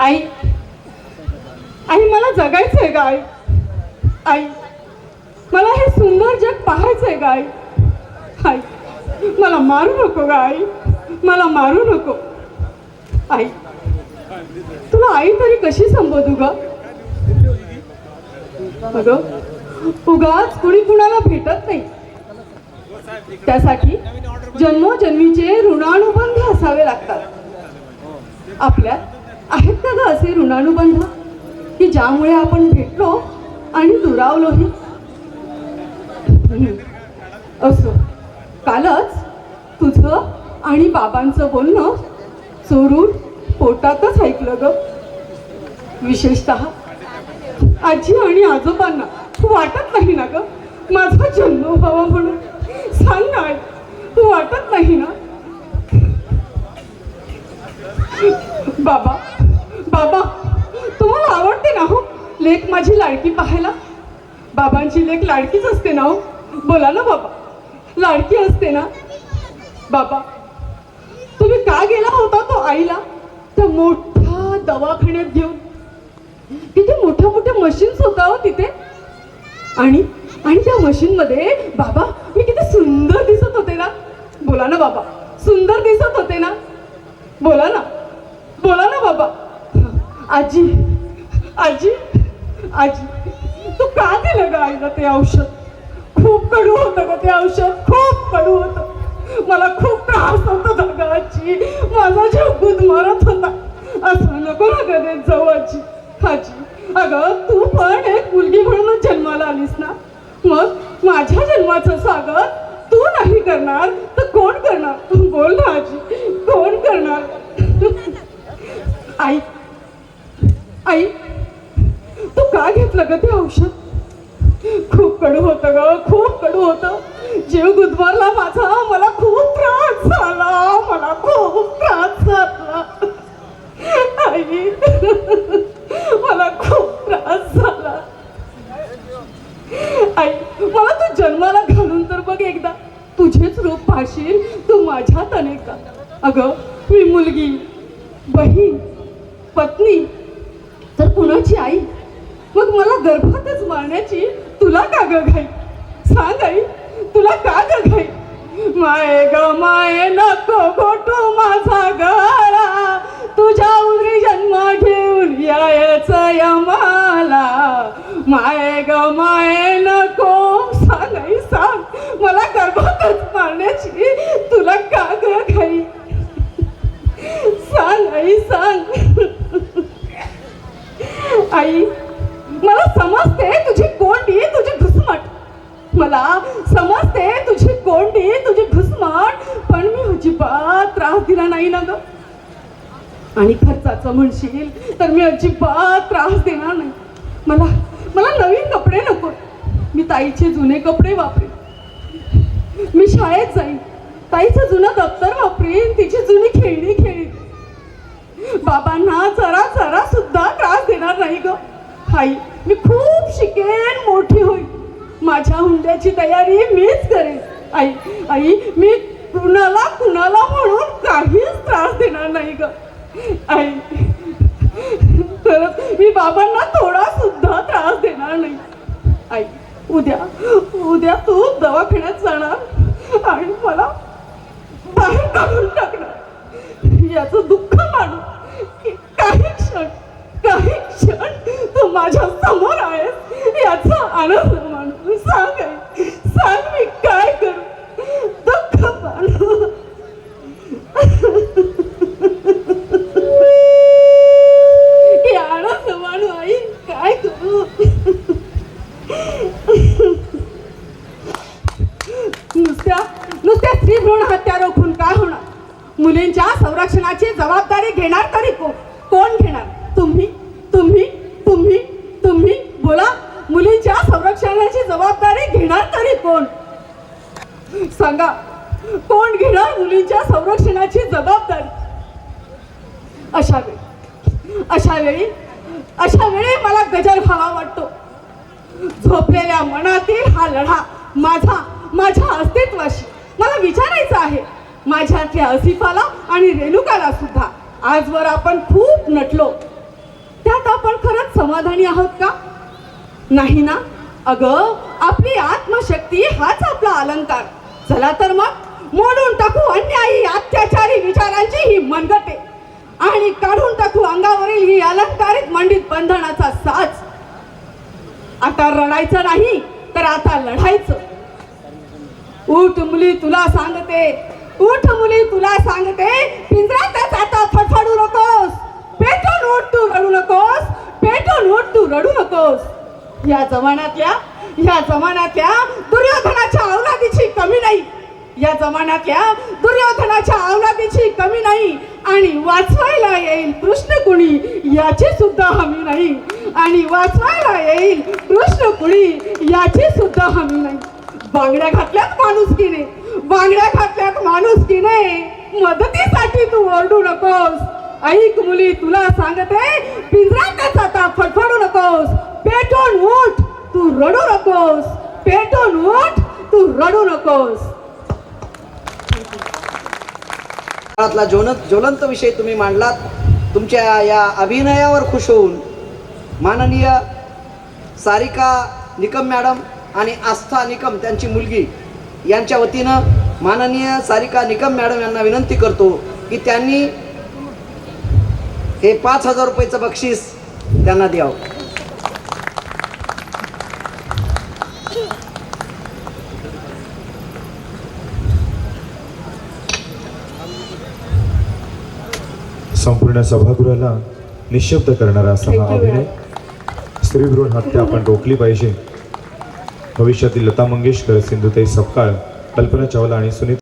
आई. आई मला जगायचंय गाय आई. मला हे सुंदर जग पाहायचंय गाय आई. मला मारू नको गाय आई. मला मारू नको. आई तुला आई तरी कशी संबोधू ग? अगं उगाच कुणी कुणाला भेटत नाही. त्यासाठी जन्मोजन्मीचे ऋणानुबंध असावे लागतात. आपल्यात आहेत ना ग असे ऋणानुबंध? की ज्यामुळे आपण भेटलो आणि दुरावलोही? असो. कालच तुझं आणि बाबांचं बोलणं चोरून पोटातच ऐकलं ग. विशेषत आजी आणि आजोबांना. वाटत नाही ना ग? माझा जन्म व्हावा म्हणून. सांग ना वाटत नाही ना? बाबा बाबा तुम्हाला आवडते ना हो? लेख माझी लाडकी पाहायला? बाबांची लेख लाडकीच असते ना हो? बोला ना बाबा लाडकी असते ना? बाबा तुम्ही का गेला होता तो आईला? त्या मोठ्या दवाखान्यात घेऊन. तिथे मोठ्या मोठ्या मशीन्स होता हो तिथे. आणि आणि त्या मशीनमध्ये बाबा मी किती सुंदर दिसत होते ना? बोला ना बाबा. सुंदर दिसत होते ना? बोला ना. बोला ना बाबा. आजी आजी आजी. तू का दिलं ग आईला ते औषध? खूप कडू होतं ग ते औषध. खूप कडू होतं. मला खूप त्रास होत होता ग आजी. माझा जीव गुदमरत होता. असं नको ना ग देत जाऊ आजी. आजी अगं तू पण एक मुलगी म्हणूनच जन्माला आलीस ना? मग माझ्या जन्माचं स्वागत तू करणार? तर कोण करणार? तू बोल ना आजी. कोण करणार? आई. आई. तू का घेतलं ग ते औषध? खूप कडू होतं ग खूप कडू होतं. जीव गुदमरला माझा. मला खूप त्रास झाला. मला खूप त्रास झाला. आई. मला खूप त्रास झाला. आई मला तू जन्माला घालून तर बघ एकदा. तुझेच रूप पाहशील तू माझ्यात अनेक. अगं मी मुलगी बहीण पत्नी तर कुणाची आई? मग मला गर्भातच मारण्याची तुला का ग घाई? सांग आई तुला का ग घाई? माये ग माये नको गोटो माझा गळा. तुझ्या उरी जन्म घेऊन यायच यमाला. माये ग माये मला मारण्याची तुला का ग घाई सांग आई सांग. आई मला समजते तुझी कोंडी तुझी घुसमट. मला समजते तुझी कोंडी तुझी घुसमट पण मी अजिबात त्रास दिला नाही ना ग. आणि खर्चाचं म्हणशील तर मी अजिबात त्रास देणार नाही. मला मला नवीन कपडे नको. मी ताईचे जुने कपडे वापरेन. मी शाळेत जाईन. ताईचं जुनं दप्तर वापरीन तिची जुनी खेळणी खेळीन. बाबांना जरा जरा सुद्धा त्रास देणार नाही ग. आई मी खूप शिकेन मोठी होईल माझ्या हुंड्याची तयारी मीच करेन. आई आई मी कुणाला कुणाला म्हणून काहीच त्रास देणार नाही ग. आई खरंच मी बाबांना थोडा सुद्धा त्रास देणार नाही आई उद्या तू दवाखान्यात जाणार आणि मला बाहेर काढून टाकणार. याच दुःख मानू की काही क्षण काही क्षण तू माझ्यासमोर आहेस. याचा आनंद मानू. सांग सांग मी काय करू. दुःख मानू. आनंद मानू आई काय करू? मुलींच्या संरक्षणाची जबाबदारी घेणार तरी कोण कोण घेणार? तुम्ही तुम्ही तुम्ही तुम्ही बोला. मुलींच्या संरक्षणाची जबाबदारी घेणार तरी कोण? सांगा. कोण घेणार मुलींच्या संरक्षणाची जबाबदारी? अशा वेळी. अशा वेळी अशा वेळी मला गजर व्हावा वाटतो. झोपलेल्या मनातील हा लढा माझा माझ्या अस्तित्वाशी. मला विचारायचं आहे माझ्यातल्या असिफाला आणि रेणुकाला सुद्धा. आजवर आपण खूप नटलो. त्यात आपण खरंच समाधानी आहोत का? नाही ना? अगं आपली आत्मशक्ती हाच आपला अलंकार. चला तर मग मोडून टाकू अन्यायी अत्याचारी विचारांची ही मनगटे. आणि काढून टाकू अंगावरील ही अलंकारित मंडित बंधनाचा साज. आता रडायचं नाही तर आता लढायचं. उठ मुली तुला सांगते उठ मुली तुला सांगते पिंजरातच आता फडफडू नकोस. पेटून उठ तू रडू नकोस. पेटून उठ तू रडू नकोस. या जमान्यातल्या या जमान्यातल्या दुर्योधनाच्या औलादीची कमी नाही. या जमान्यातल्या दुर्योधनाच्या औलादीची कमी नाही. आणि वाचवायला येईल कृष्ण कुणी याची सुद्धा हमी नाही. आणि वाचवायला येईल कृष्ण कुणी याची सुद्धा हमी नाही. बांगड्या घातल्यात माणुसकीने. बांगड्या खात्यात माणूस की नाही? मदतीसाठी तू ओरडू नकोस. ऐक मुली तुला सांगते पिंजरातच आता फडफडू नकोस. पेटून उठ तू रडू नकोस. पेटून उठ तू रडू नकोस. काळातला ज्वलंत ज्वलंत विषय तुम्ही मांडलात. तुमच्या या अभिनयावर खुश होऊन माननीय सारिका निकम मॅडम आणि आस्था निकम त्यांची मुलगी यांच्या वतीनं माननीय सारिका निकम मॅडम यांना विनंती करतो की त्यांनी हे पाच हजार रुपयाचं बक्षीस त्यांना द्यावं. संपूर्ण सभागृहाला निशब्द करणारा असा हा अभिनय. स्त्रीभ्रूण हत्या आपण रोखली पाहिजे. भविष्यातील लता मंगेशकर सिंधुताई सपकाळ कल्पना चावला आणि सुनीता